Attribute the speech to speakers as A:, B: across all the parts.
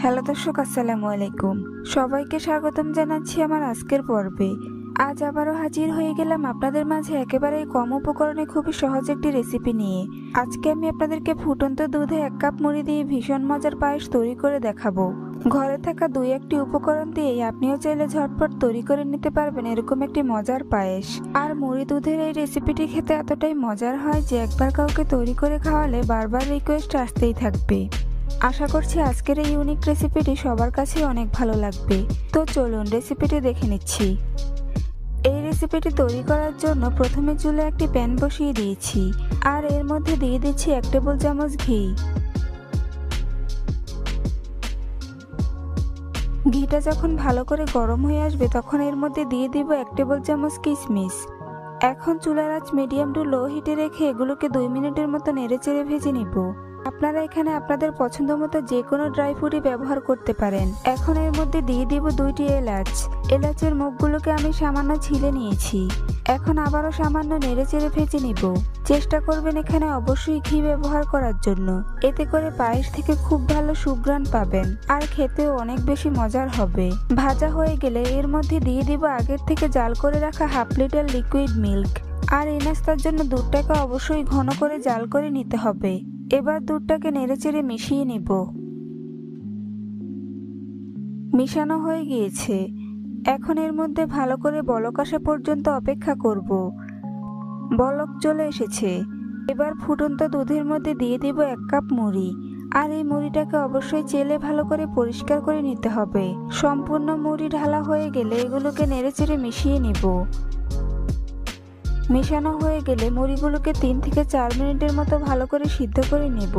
A: Hello দর্শক আসসালামু আলাইকুম। সবাইকে স্বাগতম জানাচ্ছি আমার আজকের পর্বে। আজ আবারও হাজির হয়ে গেলাম আপনাদের মাঝে একেবারে কম উপকরণে খুবই সহজ একটি রেসিপি নিয়ে। আজকে আমি আপনাদেরকে ফুটন্ত দুধে এক কাপ মুড়ি দিয়ে ভীষণ মজার পায়েস তৈরি করে দেখাবো। ঘরে থাকা দুই একটি উপকরণ দিয়েই আপনিও চাইলে ঝটপট তৈরি করে নিতে পারবেন এরকম একটি মজার পায়েস। আর মুড়ি দুধের এই রেসিপিটি খেতে এতটাই মজার হয় যে একবার কাউকে তৈরি করে খাওয়ালে বারবার রিকোয়েস্ট আসতেই থাকবে। আশা করছি আজকের এই ইউনিক রেসিপিটি সবার কাছেই অনেক ভালো লাগবে। তো চলুন রেসিপিটি দেখে নিচ্ছি। রেসিপিটি তৈরি করার জন্য প্রথমে চুলে একটি প্যান বসিয়ে দিয়েছি, আর এর মধ্যে দিয়ে দিচ্ছি এক টেবিল চামচ ঘি। ঘিটা যখন ভালো করে গরম হয়ে আসবে, তখন এর মধ্যে দিয়ে দিব এক টেবিল চামচ কিশমিশ। এখন চুলার আঁচ মিডিয়াম টু লো হিটে রেখে এগুলোকে দুই মিনিটের মতো নেড়ে চেড়ে ভেজে নিব। আপনারা এখানে আপনাদের পছন্দ মতো যে কোনো ড্রাই ফ্রুটই ব্যবহার করতে পারেন। এখন এর মধ্যে দিয়ে দিব দুইটি এলাচ। এলাচের মুখগুলোকে আমি সামান্য ছিলে নিয়েছি। এখন আবারও সামান্য নেড়ে চেড়ে ভেজে নিব। চেষ্টা করবেন এখানে অবশ্যই ঘি ব্যবহার করার জন্য। এতে করে পায়েস থেকে খুব ভালো সুগ্রাণ পাবেন। আর খেতেও অনেক বেশি মজার হবে। ভাজা হয়ে গেলে এর মধ্যে দিয়ে দিব আগের থেকে জাল করে রাখা হাফ লিটার লিকুইড মিল্ক আর এই নাস্তার জন্য দুধটাকে অবশ্যই ঘন করে জাল করে নিতে হবে। এবার দুধটাকে নেড়েচেড়ে মিশিয়ে নিব। মিশানো হয়ে গিয়েছে। এখন এর মধ্যে ভালো করে বলক আসা পর্যন্ত অপেক্ষা করব। বলক চলে এসেছে। এবার ফুটন্ত দুধের মধ্যে দিয়ে দিব এক কাপ মুড়ি। আর এই মুড়িটাকে অবশ্যই চেলে ভালো করে পরিষ্কার করে নিতে হবে। সম্পূর্ণ মুড়ি ঢালা হয়ে গেলে এগুলোকে নেড়েচেড়ে মিশিয়ে নিব। মেশানো হয়ে গেলে মুড়িগুলোকে তিন থেকে চার মিনিটের মতো ভালো করে সিদ্ধ করে নেব।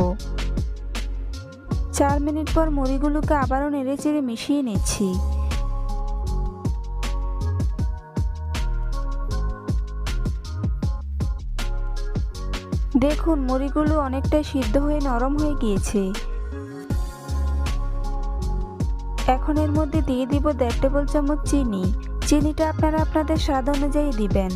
A: চার মিনিট পর মুড়িগুলোকে আবারও নেড়ে চেড়ে মিশিয়ে নিচ্ছি। দেখুন, মুড়িগুলো অনেকটাই সিদ্ধ হয়ে নরম হয়ে গিয়েছে। এখন এর মধ্যে দিয়ে দিব দেড় টেবিল চামচ চিনি। চিনিটা আপনারা আপনাদের স্বাদ অনুযায়ী দিবেন।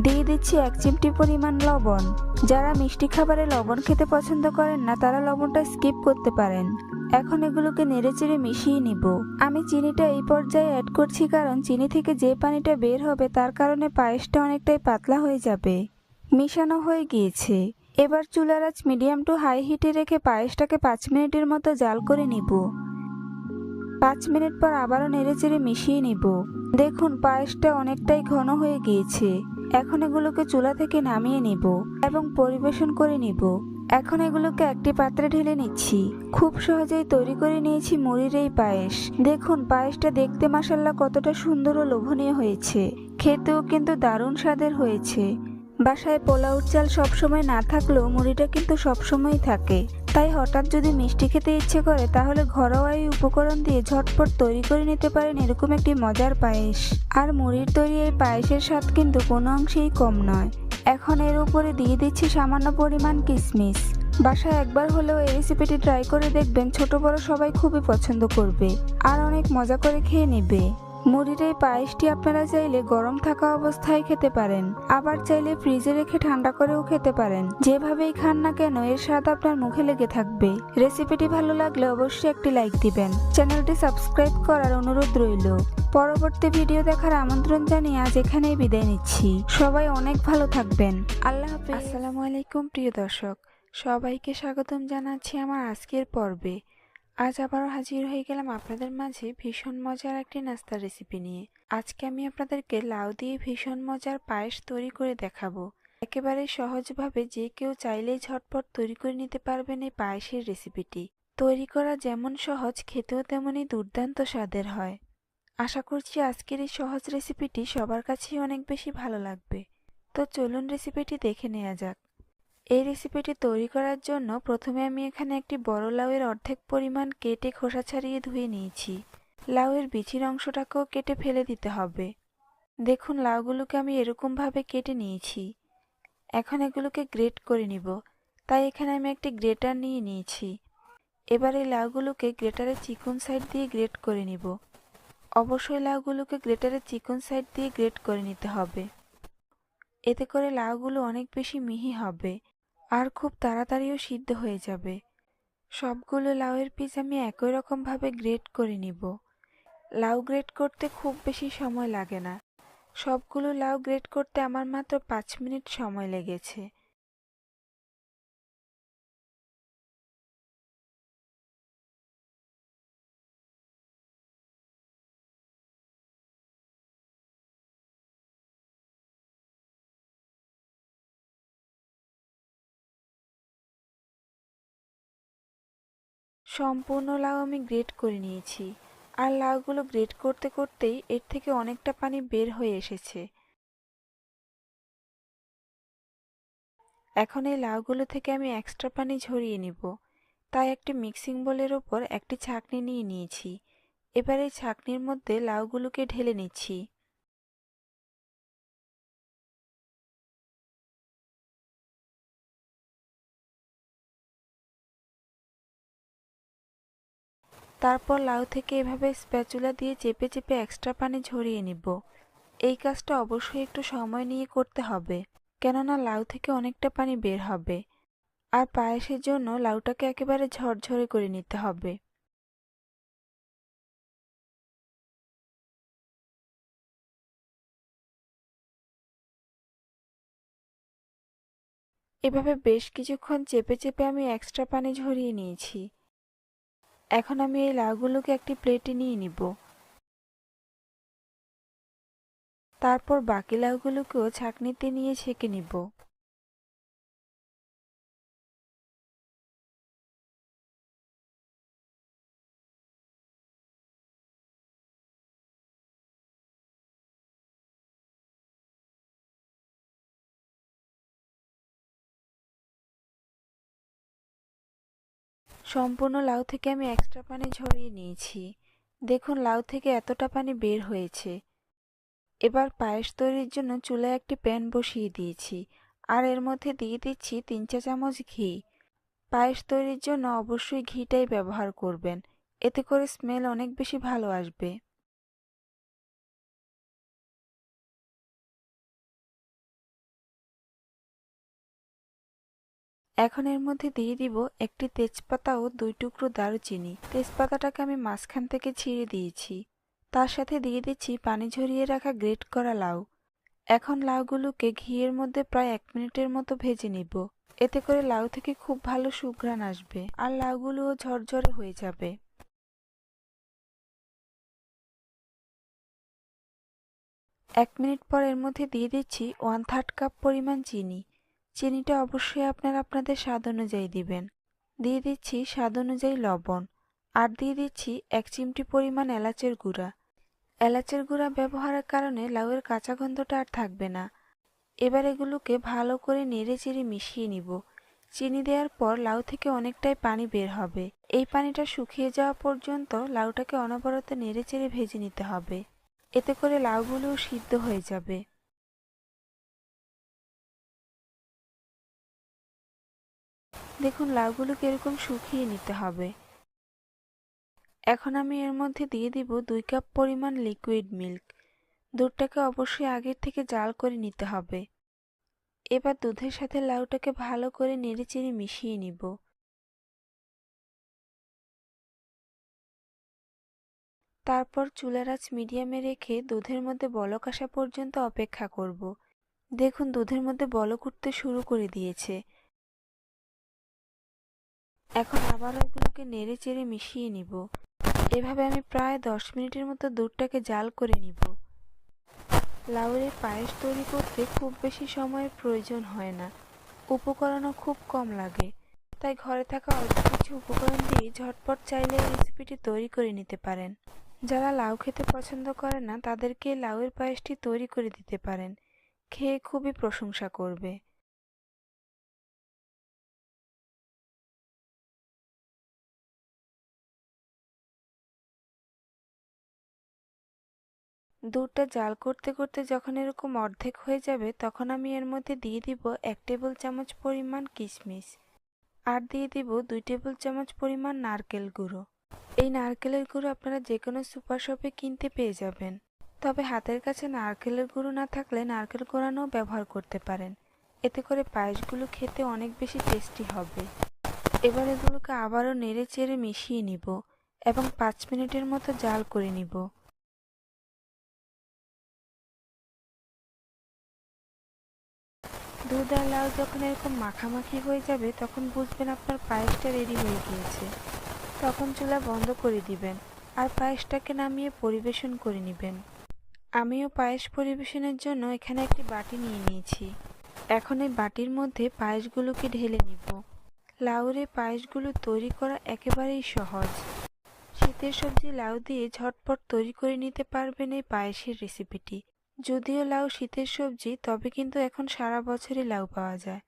A: দিয়ে দিচ্ছি এক চিমটি পরিমাণ লবণ। যারা মিষ্টি খাবারে লবণ খেতে পছন্দ করেন না, তারা লবণটা স্কিপ করতে পারেন। এখন এগুলোকে নেড়েচেড়ে মিশিয়ে নিব। আমি চিনিটা এই পর্যায়ে অ্যাড করছি কারণ চিনি থেকে যে পানিটা বের হবে, তার কারণে পায়েসটা অনেকটাই পাতলা হয়ে যাবে। মিশানো হয়ে গিয়েছে। এবার চুলার আঁচ মিডিয়াম টু হাই হিটে রেখে পায়েসটাকে পাঁচ মিনিটের মতো জাল করে নিব। পাঁচ মিনিট পর আবারও নেড়েচেড়ে মিশিয়ে নিব। দেখুন, পায়েসটা অনেকটাই ঘন হয়ে গিয়েছে। এখন এগুলোকে চুলা থেকে নামিয়ে নিব এবং পরিবেশন করে নিব। এখন এগুলোকে একটি পাত্রে ঢেলে নিচ্ছি। খুব সহজেই তৈরি করে নিয়েছি মুড়ির এই পায়েস। দেখুন, পায়েসটা দেখতে মাসাল্লা কতটা সুন্দর ও লোভনীয় হয়েছে। খেতেও কিন্তু দারুণ স্বাদের হয়েছে। বাসায় পোলাউর চাল সবসময় না থাকলেও মুড়িটা কিন্তু সবসময়ই থাকে। তাই হঠাৎ যদি মিষ্টি খেতে ইচ্ছে করে, তাহলে ঘরোয়া এই উপকরণ দিয়ে ঝটপট তৈরি করে নিতে পারেন এরকম একটি মজার পায়েস। আর মুড়ির তৈরি এই পায়েসের স্বাদ কিন্তু কোনো অংশেই কম নয়। এখন এর উপরে দিয়ে দিচ্ছি সামান্য পরিমাণ কিশমিশ বাসায় একবার হলেও এই রেসিপিটি ট্রাই করে দেখবেন ছোট বড় সবাই খুবই পছন্দ করবে। আর অনেক মজা করে খেয়ে নেবে। মুড়ির এই পায়েসটি আপনারা চাইলে গরম থাকা অবস্থায় খেতে পারেন, আবার চাইলে ফ্রিজে রেখে ঠান্ডা করেও খেতে পারেন। যেভাবেই খান না কেন, এর স্বাদ আপনার মুখে লেগে থাকবে। রেসিপিটি ভালো লাগলে অবশ্যই একটি লাইক দিবেন। চ্যানেলটি সাবস্ক্রাইব করার অনুরোধ রইল। পরবর্তী ভিডিও দেখার আমন্ত্রণ জানিয়ে আজ এখানেই বিদায় নিচ্ছি। সবাই অনেক ভালো থাকবেন। আল্লাহ হাফিজ। আসসালামু আলাইকুম, প্রিয় দর্শক। সবাইকে স্বাগতম জানাচ্ছি আমার আজকের পর্বে। আজ আবারও হাজির হয়ে গেলাম আপনাদের মাঝে ভীষণ মজার একটি নাস্তার রেসিপি নিয়ে। আজকে আমি আপনাদেরকে লাউ দিয়ে ভীষণ মজার পায়েস তৈরি করে দেখাবো। একেবারে সহজভাবে যে কেউ চাইলেই ঝটপট তৈরি করে নিতে পারবেন এই পায়েসের রেসিপিটি তৈরি করা যেমন সহজ, খেতেও তেমনই দুর্দান্ত স্বাদের হয়। আশা করছি আজকের এই সহজ রেসিপিটি সবার কাছেই অনেক বেশি ভালো লাগবে। তো চলুন রেসিপিটি দেখে নেওয়া যাক। এই রেসিপিটি তৈরি করার জন্য প্রথমে আমি এখানে একটি বড় লাউয়ের অর্ধেক পরিমাণ কেটে খোসা ছাড়িয়ে ধুয়ে নিয়েছি। লাউয়ের বিচির অংশটাকেও কেটে ফেলে দিতে হবে। দেখুন, লাউগুলোকে আমি এরকমভাবে কেটে নিয়েছি। এখন এগুলোকে গ্রেট করে নিব। তাই এখানে আমি একটি গ্রেটার নিয়ে নিয়েছি। এবার এই লাউগুলোকে গ্রেটারের চিকন সাইড দিয়ে গ্রেট করে নিব। অবশ্যই লাউগুলোকে গ্রেটারের চিকন সাইড দিয়ে গ্রেট করে নিতে হবে। এতে করে লাউগুলো অনেক বেশি মিহি হবে। আর খুব তাড়াতাড়িও সিদ্ধ হয়ে যাবে। সবগুলো লাউয়ের পিস আমি একই রকমভাবে গ্রেট করে নিব। লাউ গ্রেট করতে খুব বেশি সময় লাগে না। সবগুলো লাউ গ্রেট করতে আমার মাত্র পাঁচ মিনিট সময় লেগেছে। সম্পূর্ণ লাউ আমি গ্রেট করে নিয়েছি। আর লাউগুলো গ্রেট করতে করতেই এর থেকে অনেকটা পানি বের হয়ে এসেছে। এখন এই লাউগুলো থেকে আমি এক্সট্রা পানি ঝরিয়ে নিব। তাই একটি মিক্সিং বোলের ওপর একটি ছাঁকনি নিয়ে নিয়েছি। এবার এই ছাঁকনির মধ্যে লাউগুলোকে ঢেলে নিচ্ছি। তারপর লাউ থেকে এভাবে স্প্যাচুলা দিয়ে চেপে চেপে এক্সট্রা পানি ঝরিয়ে নিব। এই কাজটা অবশ্যই একটু সময় নিয়ে করতে হবে, কেননা লাউ থেকে অনেকটা পানি বের হবে। আর পায়েসের জন্য লাউটাকে একেবারে ঝরঝরে করে নিতে হবে। এভাবে বেশ কিছুক্ষণ চেপে চেপে আমি এক্সট্রা পানি ঝরিয়ে নিয়েছি। এখন আমি এই লাউগুলোকে একটি প্লেটে নিয়ে নিব। তারপর বাকি লাউগুলোকেও ছাঁকনিতে নিয়ে ছেঁকে নিব। সম্পূর্ণ লাউ থেকে আমি এক্সট্রা পানি ঝরিয়ে নিয়েছি। দেখুন, লাউ থেকে এতটা পানি বের হয়েছে। এবার পায়েস তৈরির জন্য চুলায় একটি প্যান বসিয়ে দিয়েছি আর এর মধ্যে দিয়ে দিচ্ছি তিন চা চামচ ঘি। পায়েস তৈরির জন্য অবশ্যই ঘিটাই ব্যবহার করবেন। এতে করে স্মেল অনেক বেশি ভালো আসবে। এখন এর মধ্যে দিয়ে দিব একটি তেজপাতা ও দুই টুকরো দারুচিনি। তেজপাতাটাকে আমি মাঝখান থেকে ছিঁড়ে দিয়েছি। তার সাথে দিয়ে দিচ্ছি পানি ঝরিয়ে রাখা গ্রেট করা লাউ। এখন লাউগুলোকে ঘিয়ের মধ্যে প্রায় এক মিনিটের মতো ভেজে নিব। এতে করে লাউ থেকে খুব ভালো সুঘ্রাণ আসবে আর লাউগুলোও ঝরঝরে হয়ে যাবে। এক মিনিট পর এর মধ্যে দিয়ে দিচ্ছি ওয়ান থার্ড কাপ পরিমাণ চিনি। চিনিটা অবশ্যই আপনারা আপনাদের স্বাদ অনুযায়ী দিবেন। দিয়ে দিচ্ছি স্বাদ অনুযায়ী লবণ। আর দিয়ে দিচ্ছি এক চিমটি পরিমাণ এলাচের গুঁড়া। এলাচের গুঁড়া ব্যবহারের কারণে লাউয়ের কাঁচা গন্ধটা আর থাকবে না। এবার এগুলোকে ভালো করে নেড়ে চেড়ে মিশিয়ে নিব। চিনি দেওয়ার পর লাউ থেকে অনেকটাই পানি বের হবে। এই পানিটা শুকিয়ে যাওয়া পর্যন্ত লাউটাকে অনবরত নেড়ে চেড়ে ভেজে নিতে হবে। এতে করে লাউগুলোও সিদ্ধ হয়ে যাবে। দেখুন লাউগুলোকে এরকম শুকিয়ে নিতে হবে। এখন আমি এর মধ্যে দিয়ে দিব দুই কাপ পরিমাণ লিকুইড মিল্ক দুধটাকে অবশ্যই আগের থেকে জাল করে নিতে হবে। এবার দুধের সাথে লাউটাকে ভালো করে নেড়েচেড়ে মিশিয়ে নিব। তারপর চুলার আঁচ মিডিয়ামে রেখে দুধের মধ্যে বলক আসা পর্যন্ত অপেক্ষা করব। দেখুন, দুধের মধ্যে বলক উঠতে শুরু করে দিয়েছে। এখন আবার ওগুলোকে নেড়ে চেড়ে মিশিয়ে নিব। এভাবে আমি প্রায় দশ মিনিটের মতো দুধটাকে জাল করে নিব। লাউয়ের পায়েস তৈরি করতে খুব বেশি সময়ের প্রয়োজন হয় না। উপকরণও খুব কম লাগে। তাই ঘরে থাকা অল্প কিছু উপকরণ দিয়ে ঝটপট চাইলে এই রেসিপিটি তৈরি করে নিতে পারেন। যারা লাউ খেতে পছন্দ করে না, তাদেরকে লাউয়ের পায়েসটি তৈরি করে দিতে পারেন। খেয়ে খুবই প্রশংসা করবে। দুধটা জাল করতে করতে যখন এরকম অর্ধেক হয়ে যাবে, তখন আমি এর মধ্যে দিয়ে দিব এক টেবিল চামচ পরিমাণ কিশমিশ আর দিয়ে দিব দুই টেবিল চামচ পরিমাণ নারকেল গুঁড়ো। এই নারকেলের গুঁড়ো আপনারা যে কোনো সুপার শপে কিনতে পেয়ে যাবেন। তবে হাতের কাছে নারকেলের গুঁড়ো না থাকলে নারকেল কোরানো ব্যবহার করতে পারেন। এতে করে পায়েসগুলো খেতে অনেক বেশি টেস্টি হবে। এবার এগুলোকে আবারও নেড়ে চেড়ে মিশিয়ে নিব এবং পাঁচ মিনিটের মতো জাল করে নিব। দুধ আর লাউ যখন এরকম মাখামাখি হয়ে যাবে, তখন বুঝবেন আপনার পায়েসটা রেডি হয়ে গিয়েছে। তখন চুলা বন্ধ করে দিবেন আর পায়েসটাকে নামিয়ে পরিবেশন করে নেবেন। আমিও পায়েস পরিবেশনের জন্য এখানে একটি বাটি নিয়ে নিয়েছি। এখন এই বাটির মধ্যে পায়েসগুলোকে ঢেলে নিব। লাউর পায়েসগুলো তৈরি করা একেবারেই সহজ। শীতের সবজি লাউ দিয়ে ঝটপট তৈরি করে নিতে পারবেন এই পায়েসের রেসিপিটি যদিও লাউ শীতের সবজি, তবে কিন্তু এখন সারা বছরই লাউ পাওয়া যায়।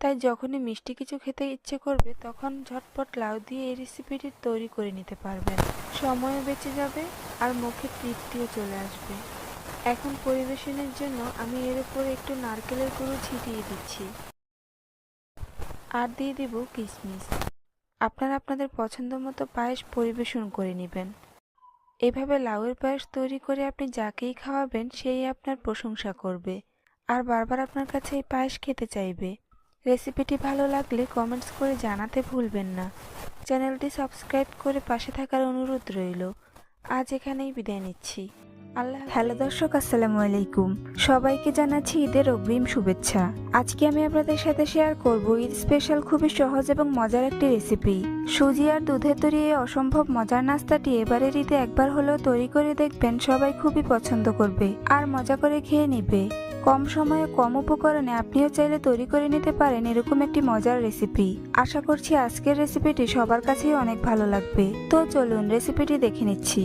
A: তাই যখনই মিষ্টি কিছু খেতে ইচ্ছে করবে, তখন ঝটপট লাউ দিয়ে এই রেসিপিটি তৈরি করে নিতে পারবেন। সময়ও বেঁচে যাবে আর মুখে তৃপ্তিও চলে আসবে। এখন পরিবেশনের জন্য আমি এর উপরে একটু নারকেলের গুঁড়ো ছিটিয়ে দিচ্ছি। আর দিয়ে দিব কিশমিশ আপনারা আপনাদের পছন্দ মতো পায়েস পরিবেশন করে নেবেন। এভাবে লাউয়ের পায়েস তৈরি করে আপনি যাকেই খাওয়াবেন, সেই আপনার প্রশংসা করবে। আর বারবার আপনার কাছে এই পায়েস খেতে চাইবে। রেসিপিটি ভালো লাগলে কমেন্টস করে জানাতে ভুলবেন না। চ্যানেলটি সাবস্ক্রাইব করে পাশে থাকার অনুরোধ রইল। আজ এখানেই বিদায় নিচ্ছি। আল্লাহ হ্যালো দর্শক, আসসালামু আলাইকুম। সবাইকে জানাচ্ছি ঈদের অগ্রিম শুভেচ্ছা। আজকে আমি আপনাদের সাথে শেয়ার করব ঈদ স্পেশাল খুবই সহজ এবং মজার একটি রেসিপি সুজি আর দুধের তৈরি এই অসম্ভব মজার নাস্তাটি এবারের ঈদে একবার হলেও তৈরি করে দেখবেন সবাই খুবই পছন্দ করবে আর মজা করে খেয়ে নিবে। কম সময়ে কম উপকরণে আপনিও চাইলে তৈরি করে নিতে পারেন এরকম একটি মজার রেসিপি আশা করছি আজকের রেসিপিটি সবার কাছেই অনেক ভালো লাগবে। তো চলুন রেসিপিটি দেখে নিচ্ছি।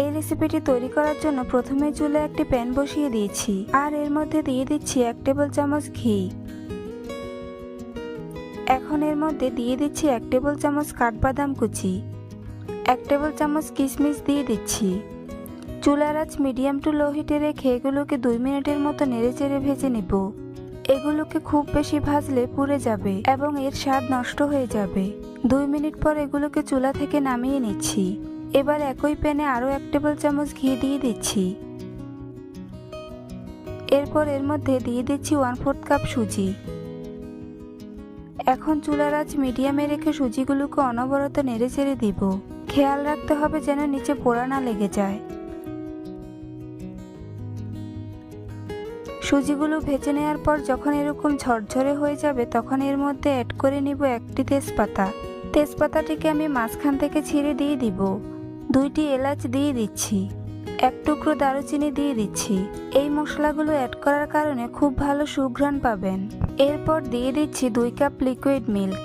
A: এই রেসিপিটি তৈরি করার জন্য প্রথমে চুলে একটি প্যান বসিয়ে দিয়েছি। আর এর মধ্যে দিয়ে দিচ্ছি এক টেবিল চামচ ঘি। এখন এর মধ্যে দিয়ে দিচ্ছি এক টেবিল চামচ কাঠবাদাম কুচি। এক টেবিল চামচ কিশমিশ দিয়ে দিচ্ছি। চুলার আঁচ মিডিয়াম টু লো হিটে রেখে এগুলোকে দুই মিনিটের মতো নেড়ে চেড়ে ভেজে নেব। এগুলোকে খুব বেশি ভাজলে পুড়ে যাবে এবং এর স্বাদ নষ্ট হয়ে যাবে। দুই মিনিট পর এগুলোকে চুলা থেকে নামিয়ে নিচ্ছি। এবার একই প্যানে আরও এক টেবিল চামচ ঘি দিয়ে দিচ্ছি। এরপর এর মধ্যে দিয়ে দিচ্ছি ওয়ান ফোর্থ কাপ সুজি। এখন চুলার আঁচ মিডিয়ামে রেখে সুজিগুলোকে অনবরত নেড়ে চেড়ে দিব। খেয়াল রাখতে হবে যেন নিচে পোড়া না লেগে যায়। সুজিগুলো ভেজে নেওয়ার পর যখন এরকম ঝরঝরে হয়ে যাবে, তখন এর মধ্যে অ্যাড করে নিব একটি তেজপাতা। তেজপাতাটিকে আমি মাঝখান থেকে ছিঁড়ে দিয়ে দিব। দুইটি এলাচ দিয়ে দিচ্ছি। এক টুকরো দারুচিনি দিয়ে দিচ্ছি। এই মশলাগুলো অ্যাড করার কারণে খুব ভালো সুঘ্রাণ পাবেন। এরপর দিয়ে দিচ্ছি দুই কাপ লিকুইড মিল্ক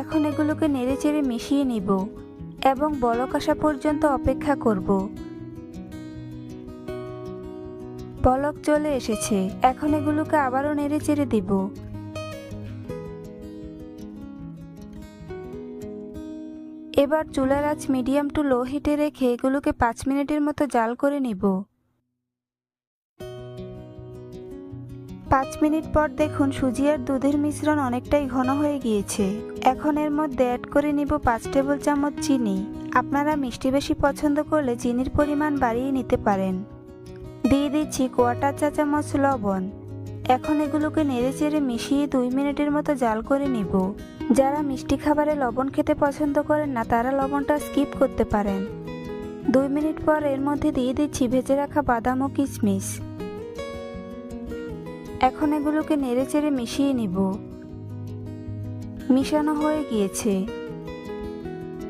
A: এখন এগুলোকে নেড়ে চেড়ে মিশিয়ে নিব এবং বলক আসা পর্যন্ত অপেক্ষা করব। বলক চলে এসেছে। এখন এগুলোকে আবারও নেড়ে চেড়ে দিব। এবার চুলার আঁচ মিডিয়াম টু লো হিটে রেখে এগুলোকে পাঁচ মিনিটের মতো জাল করে নিব। পাঁচ মিনিট পর দেখুন সুজি আর দুধের মিশ্রণ অনেকটাই ঘন হয়ে গিয়েছে। এখন এর মধ্যে অ্যাড করে নিব পাঁচ টেবিল চামচ চিনি। আপনারা মিষ্টি বেশি পছন্দ করলে চিনির পরিমাণ বাড়িয়ে নিতে পারেন। দিয়ে দিচ্ছি কোয়াটার চা চামচ লবণ। এখন এগুলোকে নেড়ে চেড়ে মিশিয়ে দুই মিনিটের মতো জাল করে নিব। যারা মিষ্টি খাবারে লবণ খেতে পছন্দ করেন না, তারা লবণটা স্কিপ করতে পারেন। দুই মিনিট পর এর মধ্যে দিয়ে দিচ্ছি ভেজে রাখা বাদাম ও কিশমিশ। এখন এগুলোকে নেড়ে চেড়ে মিশিয়ে নিব। মিশানো হয়ে গিয়েছে।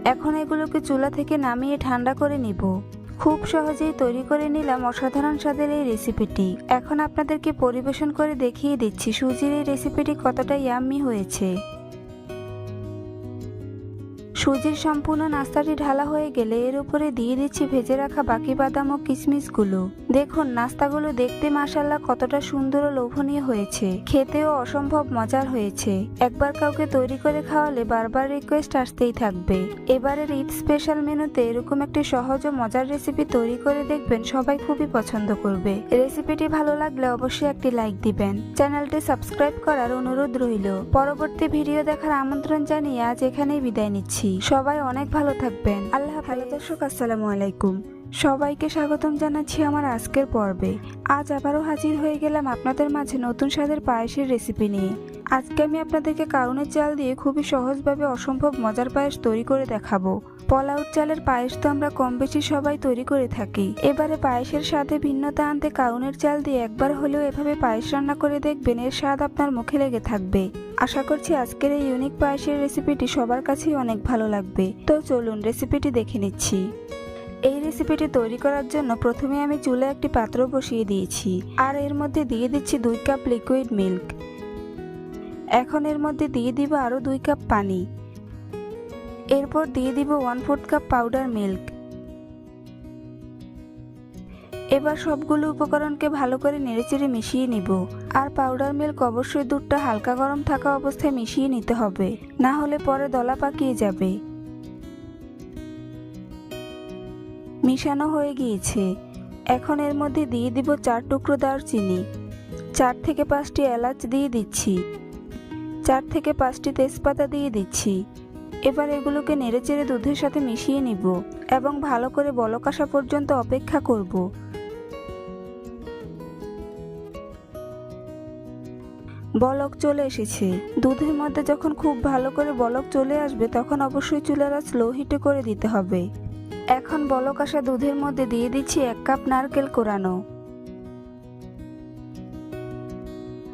A: এখন এগুলোকে চুলা থেকে নামিয়ে ঠান্ডা করে নিব। খুব সহজেই তৈরি করে নিলাম অসাধারণ স্বাদের এই রেসিপিটি। এখন আপনাদেরকে পরিবেশন করে দেখিয়ে দিচ্ছি সুজির এই রেসিপিটি কতটা ইয়াম্মি হয়েছে। সুজির সম্পূর্ণ নাস্তাটি ঢালা হয়ে গেলে এর উপরে দিয়ে দিচ্ছি ভেজে রাখা বাকি বাদাম ও কিশমিশগুলো দেখুন, নাস্তাগুলো দেখতে মাসাল্লাহ কতটা সুন্দর ও লোভনীয় হয়েছে। খেতেও অসম্ভব মজার হয়েছে। একবার কাউকে তৈরি করে খাওয়ালে বারবার রিকোয়েস্ট আসতেই থাকবে। এবারের ঈদ স্পেশাল মেনুতে এরকম একটি সহজ ও মজার রেসিপি তৈরি করে দেখবেন সবাই খুবই পছন্দ করবে। রেসিপিটি ভালো লাগলে অবশ্যই একটি লাইক দিবেন। চ্যানেলটি সাবস্ক্রাইব করার অনুরোধ রইল। পরবর্তী ভিডিও দেখার আমন্ত্রণ জানিয়ে আজ এখানেই বিদায় নিচ্ছি। সবাই অনেক ভালো থাকবেন। আল্লাহ ভালো দর্শক আসসালামু আলাইকুম। সবাইকে স্বাগতম জানাচ্ছি আমার আজকের পর্বে। আজ আবারও হাজির হয়ে গেলাম আপনাদের মাঝে নতুন স্বাদের পায়েসের রেসিপি নিয়ে। আজকে আমি আপনাদেরকে কাউনের চাল দিয়ে খুবই সহজভাবে অসম্ভব মজার পায়েস তৈরি করে দেখাবো। পলাউট চালের পায়েস তো আমরা কম বেশি সবাই তৈরি করে থাকি। এবারে পায়েসের স্বাদে ভিন্নতা আনতে কাউনের চাল দিয়ে একবার হলেও এভাবে পায়েস রান্না করে দেখবেন, এর স্বাদ আপনার মুখে লেগে থাকবে। আশা করছি আজকের এই ইউনিক পায়েসের রেসিপিটি সবার কাছেই অনেক ভালো লাগবে। তো চলুন রেসিপিটি দেখে নিচ্ছি। এই রেসিপিটি তৈরি করার জন্য প্রথমে আমি চুলে একটি পাত্র বসিয়ে দিয়েছি। আর এর মধ্যে দিয়ে দিচ্ছি দুই কাপ লিকুইড মিল্ক এখন এর মধ্যে দিয়ে দিব আরও দুই কাপ পানি। এরপর দিয়ে দিব one fourth cup powder milk এবার সবগুলো উপকরণকে ভালো করে নেড়েচেড়ে মিশিয়ে নিব। আর পাউডার মিল্ক অবশ্যই দুধটা হালকা গরম থাকা অবস্থায় মিশিয়ে নিতে হবে। না হলে পরে দলা পাকিয়ে যাবে। মিশানো হয়ে গিয়েছে। এখন এর মধ্যে দিয়ে দিব চার টুকরো দারচিনি। চার থেকে পাঁচটি এলাচ দিয়ে দিচ্ছি। চার থেকে পাঁচটি তেজপাতা দিয়ে দিচ্ছি। এবার এগুলোকে নেড়েচেড়ে দুধের সাথে মিশিয়ে নিব এবং ভালো করে বলক আসা পর্যন্ত অপেক্ষা করব। বলক চলে এসেছে। দুধের মধ্যে যখন খুব ভালো করে বলক চলে আসবে, তখন অবশ্যই চুলার আঁচ লো হিটে করে দিতে হবে। এখন বলক দুধের মধ্যে দিয়ে দিচ্ছি এক কাপ নারকেল কোরানো।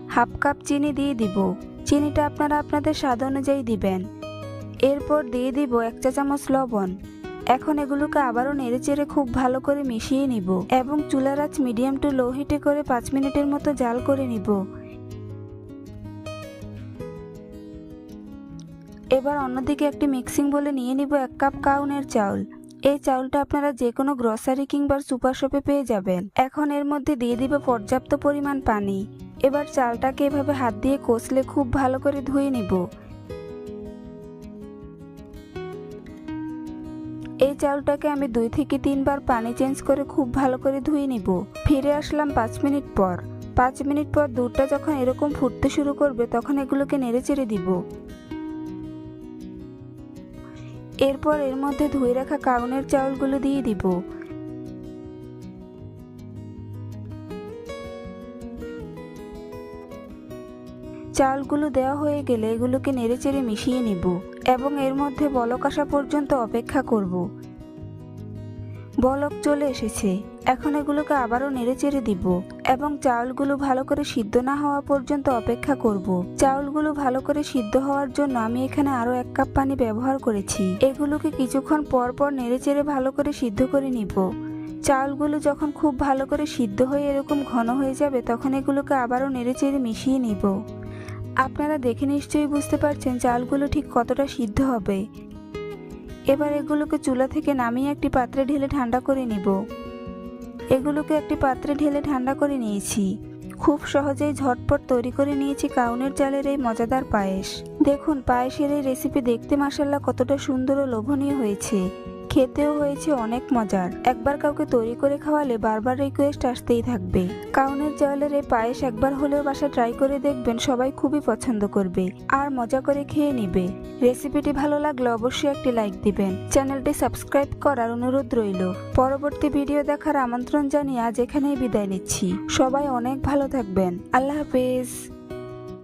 A: হাফ কাপ চিনি দিয়ে দিব। চিনিটা আপনারা আপনাদের স্বাদ অনুযায়ী দিবেন। এরপর দিয়ে দিব এক চা চামচ লবণ। এখন এগুলোকে আবারও নেড়েচেড়ে খুব ভালো করে মিশিয়ে নিব এবং চুলার আঁচ মিডিয়াম টু লো হিটে করে পাঁচ মিনিটের মতো জাল করে নিব। এবার অন্যদিকে একটি মিক্সিং বলে নিয়ে নিব এক কাপ কাউনের চাউল। এই চাউলটা আপনারা যে কোনো গ্রসারি কিংবা সুপার শপে পেয়ে যাবেন। এখন এর মধ্যে দিয়ে দিবে পর্যাপ্ত পরিমাণ পানি। এবার চালটাকে এভাবে হাত দিয়ে কষলে খুব ভালো করে ধুয়ে নিব। এই চাউলটাকে আমি দুই থেকে তিনবার পানি চেঞ্জ করে খুব ভালো করে ধুয়ে নিব। ফিরে আসলাম পাঁচ মিনিট পর। পাঁচ মিনিট পর দুধটা যখন এরকম ফুটতে শুরু করবে, তখন এগুলোকে নেড়ে চেড়ে দিব। এরপর এর মধ্যে ধুয়ে রাখা কাউনের চাউলগুলো দিয়ে দিব। চালগুলো দেওয়া হয়ে গেলে এগুলোকে নেড়েচেড়ে মিশিয়ে নিব এবং এর মধ্যে বলক আসা পর্যন্ত অপেক্ষা করব। বলক চলে এসেছে। এখন এগুলোকে আবারও নেড়েচেড়ে দিব এবং চাউলগুলো ভালো করে সিদ্ধ না হওয়া পর্যন্ত অপেক্ষা করব। চাউলগুলো ভালো করে সিদ্ধ হওয়ার জন্য আমি এখানে আরও এক কাপ পানি ব্যবহার করেছি। এগুলোকে কিছুক্ষণ পর পর নেড়েচেড়ে ভালো করে সিদ্ধ করে নিব। চাউলগুলো যখন খুব ভালো করে সিদ্ধ হয়ে এরকম ঘন হয়ে যাবে, তখন এগুলোকে আবারও নেড়েচেড়ে মিশিয়ে নিব। আপনারা দেখে নিশ্চয়ই বুঝতে পারছেন চালগুলো ঠিক কতটা সিদ্ধ হবে। এবার এগুলোকে চুলা থেকে নামিয়ে একটি পাত্রে ঢেলে ঠান্ডা করে নিব। এগুলোকে একটি পাত্রে ঢেলে ঠান্ডা করে নিয়েছি। খুব সহজেই ঝটপট তৈরি করে নিয়েছি কাউনের চালের এই মজাদার পায়েস। দেখুন, পায়েসের এই রেসিপি দেখতে মাসাল্লাহ কতটা সুন্দর ও লোভনীয় হয়েছে। খেতেও হয়েছে অনেক মজার। একবার কাউকে তৈরি করে খাওয়ালে বারবার রিকোয়েস্ট আসতেই থাকবে। কাউনের চাউলের এই পায়েস একবার হলেও বাসা ট্রাই করে দেখবেন সবাই খুবই পছন্দ করবে। আর মজা করে খেয়ে নিবে। রেসিপিটি ভালো লাগলে অবশ্যই একটি লাইক দিবেন। চ্যানেলটি সাবস্ক্রাইব করার অনুরোধ রইল। পরবর্তী ভিডিও দেখার আমন্ত্রণ জানিয়ে আজ এখানেই বিদায় নিচ্ছি। সবাই অনেক ভালো থাকবেন। আল্লাহ হাফেজ।